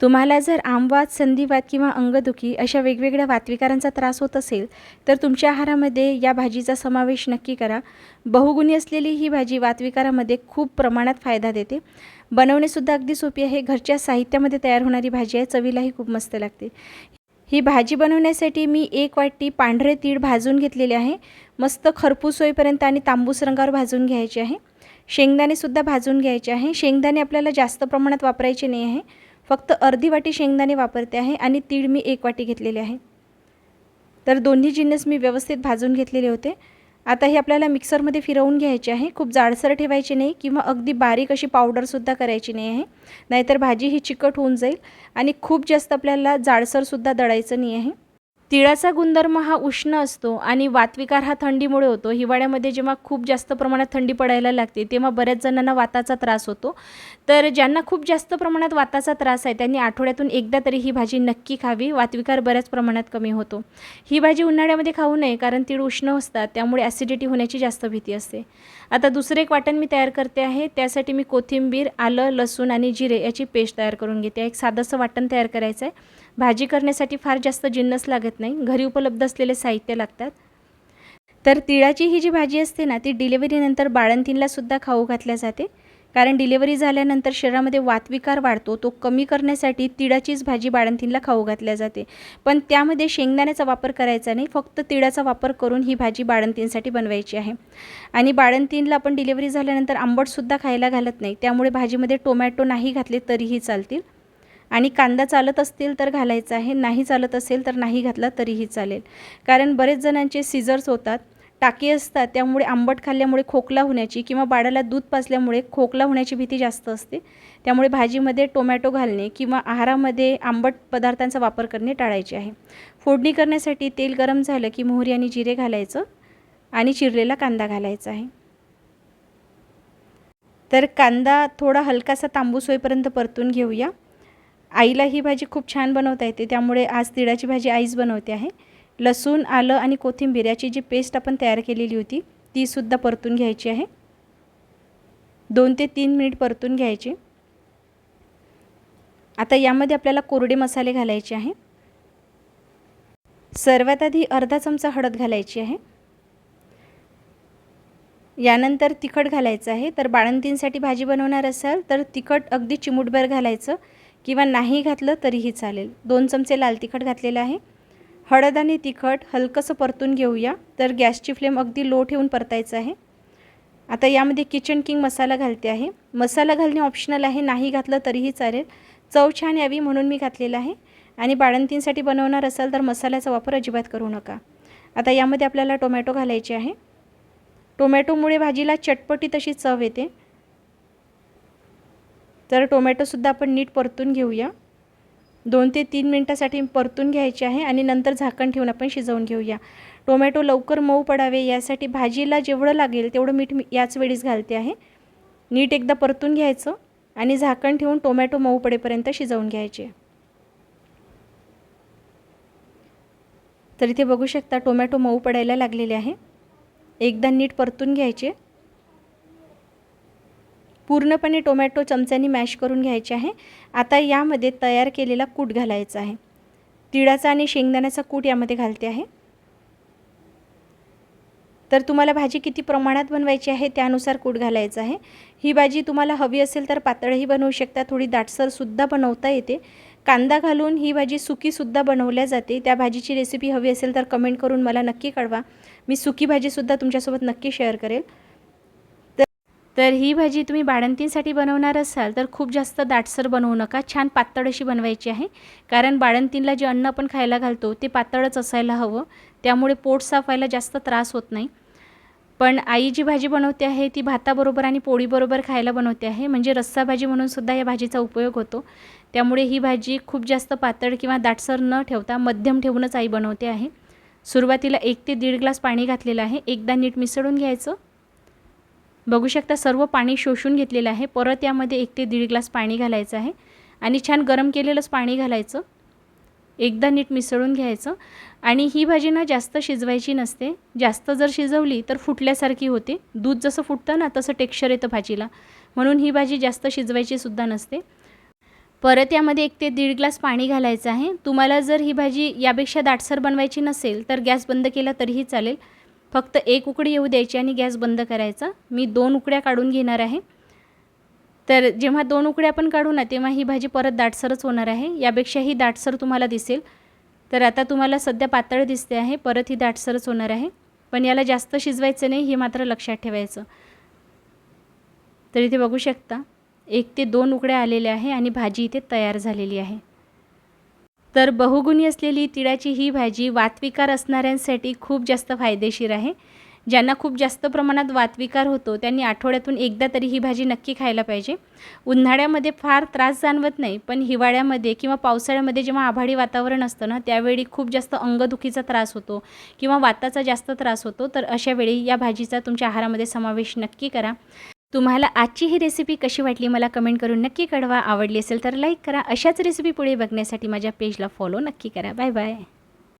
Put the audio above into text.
तुम्हाला जर आमवात संधिवात किंवा अंगदुखी अशा वेगवेगळ्या वातविकारांचा त्रास होत असेल तर तुमच्या आहारामध्ये या भाजीचा समावेश नक्की करा. बहुगुणी असलेली ही भाजी वातविकारामध्ये खूप प्रमाणात फायदा देते. बनवणेसुद्धा अगदी सोपी आहे. घरच्या साहित्यामध्ये तयार होणारी भाजी आहे. चवीलाही खूप मस्त लागते. ही भाजी बनवण्यासाठी मी एक वाटी पांढरे तीळ भाजून घेतलेले आहे. मस्त खरपूस होईपर्यंत आणि तांबूस रंगावर भाजून घ्यायचे आहे. शेंगदाणेसुद्धा भाजून घ्यायचे आहे. शेंगदाणे आपल्याला जास्त प्रमाणात वापरायचे नाही आहे. फक्त अर्धी वाटी शेंगदाणे वापरते आहे आणि तीळ मी एक वाटी घेतलेले आहे. तर दोन्ही जिन्नस मी व्यवस्थित भाजून घेतलेले होते. आता हे आपल्याला मिक्सरमध्ये फिरवून घ्यायचे आहे. खूप जाडसर ठेवायचे नाही किंवा अगदी बारीक अशी पावडरसुद्धा करायची नाही आहे. नाहीतर भाजी ही चिकट होऊन जाईल आणि खूप जास्त आपल्याला जाडसरसुद्धा दळायचं नाही आहे. तिळाचा गुणधर्म हा उष्ण असतो आणि वातविकार हा थंडीमुळे होतो. हिवाळ्यामध्ये जेव्हा खूप जास्त प्रमाणात थंडी पडायला लागते तेव्हा बऱ्याच जणांना वाताचा त्रास होतो. तर ज्यांना खूप जास्त प्रमाणात वाताचा त्रास आहे त्यांनी आठवड्यातून एकदा तरी ही भाजी नक्की खावी. वातविकार बऱ्याच प्रमाणात कमी होतो. ही भाजी उन्हाळ्यामध्ये खाऊ नये कारण तीळ उष्ण असतात त्यामुळे ॲसिडिटी होण्याची जास्त भीती असते. आता दुसरं एक वाटण मी तयार करते आहे त्यासाठी मी कोथिंबीर आलं लसूण आणि जिरे याची पेस्ट तयार करून घेते. एक साधंसं वाटण तयार करायचं आहे भाजी करण्यासाठी फार जास्त जिन्नस लागत नाही. घरी उपलब्ध असलेले साहित्य लागतात. तर तिळाची ही जी भाजी असते ना ती डिलेवरीनंतर बाळंतींलासुद्धा खाऊ घातल्या जाते. कारण डिलेवरी झाल्यानंतर शरीरामध्ये वातविकार वाढतो तो कमी करण्यासाठी तिळाचीच भाजी बाळंतींला खाऊ घातल्या जाते. पण त्यामध्ये शेंगदाण्याचा वापर करायचा नाही फक्त तिळाचा वापर करून ही भाजी बाळंतींसाठी बनवायची आहे. आणि बाळंतींला आपण डिलेवरी झाल्यानंतर आंबटसुद्धा खायला घालत नाही त्यामुळे भाजीमध्ये टोमॅटो नाही घातले तरीही चालतील. आणि कांदा चालत असतील तर घालायचा आहे नाही चालत असेल तर नाही घातला तरीही चालेल. कारण बरेच जणांचे सिझर्स होतात टाकी असतात त्यामुळे आंबट खाल्ल्यामुळे खोकला होण्याची किंवा बाळाला दूध पाजल्यामुळे खोकला होण्याची भीती जास्त असते. त्यामुळे भाजीमध्ये टोमॅटो घालणे किंवा आहारामध्ये आंबट पदार्थांचा वापर करणे टाळायचे आहे. फोडणी करण्यासाठी तेल गरम झालं की मोहरी आणि जिरे घालायचं आणि चिरलेला कांदा घालायचा आहे. तर कांदा थोडा हलकासा तांबूस होईपर्यंत परतून घेऊया. आईला ही भाजी खूप छान बनवता येते. त्यामुळे आज तिळाची भाजी आईच बनवते आहे. लसूण आलं आणि कोथिंबीर याची जी पेस्ट आपण तयार केलेली होती तीसुद्धा परतून घ्यायची आहे. दोन ते तीन मिनिट परतून घ्यायची. आता यामध्ये आपल्याला कोरडे मसाले घालायचे आहे. सर्वात आधी अर्धा चमचा हळद घालायची आहे. यानंतर तिखट घालायचं आहे. तर बाळंतींसाठी भाजी बनवणार असाल तर तिखट अगदी चिमूटभर घालायचं. किंवा नाही घातलं तरीही चालेल. दोन चमचे लाल तिखट घातलेलं आहे. हळद आणि तिखट हलकंसं परतून घेऊया. तर गॅसची फ्लेम अगदी लो ठेवून परतायचं आहे. आता यामध्ये किचन किंग मसाला घालते आहे. मसाला घालणे ऑप्शनल आहे. नाही घातलं तरीही चालेल. चव छान यावी म्हणून मी घातलेलं आहे. आणि बाळंतींसाठी बनवणार असाल तर मसाल्याचा वापर अजिबात करू नका. आता यामध्ये आपल्याला टोमॅटो घालायचे आहे. टोमॅटोमुळे भाजीला चटपटी तशी चव येते. तर टोमॅटोसुद्धा आपण नीट परतून घेऊया. दोन ते तीन मिनटासाठी परतून घ्यायचे आहे आणि नंतर झाकण ठेवून आपण शिजवून घेऊया. टोमॅटो लवकर मऊ पडावे यासाठी भाजीला जेवढं लागेल तेवढं मीठ मी याच वेळीच घालते आहे. नीट एकदा परतून घ्यायचं आणि झाकण ठेवून टोमॅटो मऊ पडेपर्यंत शिजवून घ्यायचे. तर इथे बघू शकता टोमॅटो मऊ पडायला लागलेले आहे. एकदा नीट परतून घ्यायचे. पूर्णपणे टोमॅटो चमच्यानी मॅश करून घ्यायचे आहे. आता यामध्ये तयार केलेला कूट घालायचा आहे. तिळाचा आणि शेंगदाण्याचा कूट यामध्ये घालते आहे. तर तुम्हाला भाजी किती प्रमाणात बनवायची आहे त्यानुसार कूट घालायचं आहे. ही भाजी तुम्हाला हवी असेल तर पातळही बनवू शकता थोडी दाटसरसुद्धा बनवता येते. कांदा घालून ही भाजी सुकीसुद्धा बनवल्या जाते. त्या भाजीची रेसिपी हवी असेल तर कमेंट करून मला नक्की कळवा. मी सुकी भाजीसुद्धा तुमच्यासोबत नक्की शेअर करेल. तर ही भाजी तुम्ही बाळंतींसाठी बनवणार असाल तर खूप जास्त दाटसर बनवू नका. छान पातळ अशी बनवायची आहे. कारण बाळंतींला जे अन्न आपण खायला घालतो ते पातळच असायला हवं. त्यामुळे पोट साफ व्हायला जास्त त्रास होत नाही. पण आई जी भाजी बनवते आहे ती भाताबरोबर आणि पोळीबरोबर खायला बनवते आहे. म्हणजे रस्सा भाजी म्हणूनसुद्धा या भाजीचा उपयोग होतो. त्यामुळे ही भाजी खूप जास्त पातळ किंवा दाटसर न ठेवता मध्यम ठेवूनच आई बनवते आहे. सुरुवातीला एक ते दीड ग्लास पाणी घातलेलं आहे. एकदा नीट मिसळून घ्यायचं. बघू शकता सर्व पाणी शोषून घेतलेलं आहे. परत यामध्ये एक ते दीड ग्लास पाणी घालायचं आहे. आणि छान गरम केलेलंच पाणी घालायचं. एकदा नीट मिसळून घ्यायचं. आणि ही भाजी ना जास्त शिजवायची नसते. जास्त जर शिजवली तर फुटल्यासारखी होते. दूध जसं फुटतं ना तसं टेक्स्चर येतं भाजीला. म्हणून ही भाजी जास्त शिजवायची सुद्धा नसते. परत यामध्ये एक ते दीड ग्लास पाणी घालायचं आहे. तुम्हाला जर ही भाजी यापेक्षा दाटसर बनवायची नसेल तर गॅस बंद केला तरीही चालेल. फक्त एक उकडी येऊ द्यायची आणि गॅस बंद करायचा. मी दोन उकड्या काढून घेणार आहे. तर जेव्हा दोन उकड्या आपण काढू ना तेव्हा ही भाजी परत दाटसरच होणार आहे. यापेक्षाही दाटसर तुम्हाला दिसेल. तर आता तुम्हाला सध्या पातळ दिसते आहे परत ही दाटसरच होणार आहे. पण याला जास्त शिजवायचं नाही हे मात्र लक्षात ठेवायचं. तर इथे बघू शकता एक ते दोन उकड्या आलेल्या आहे आणि भाजी इथे तयार झालेली आहे. तर बहुगुणी असलेली तिळाची ही भाजी वातविकार असणाऱ्यांसाठी खूप जास्त फायदेशीर आहे. ज्यांना खूप जास्त प्रमाणात वातविकार होतो त्यांनी आठवड्यातून एकदा तरी ही भाजी नक्की खायला पाहिजे. उन्हाळ्यामध्ये फार त्रास जाणवत नाही पण हिवाळ्यामध्ये किंवा पावसाळ्यामध्ये जेव्हा आभाडी वातावरण असतं ना त्यावेळी खूप जास्त अंगदुखीचा त्रास होतो किंवा वाताचा जास्त त्रास होतो. तर अशा वेळी या भाजीचा तुमच्या आहारामध्ये समावेश नक्की करा. तुम्हाला आजची ही रेसिपी कशी वाटली मला कमेंट करून नक्की कळवा. आवडली असेल तर लाईक करा. अशाच रेसिपी पुढे बघण्यासाठी माझ्या पेजला फॉलो नक्की करा. Bye bye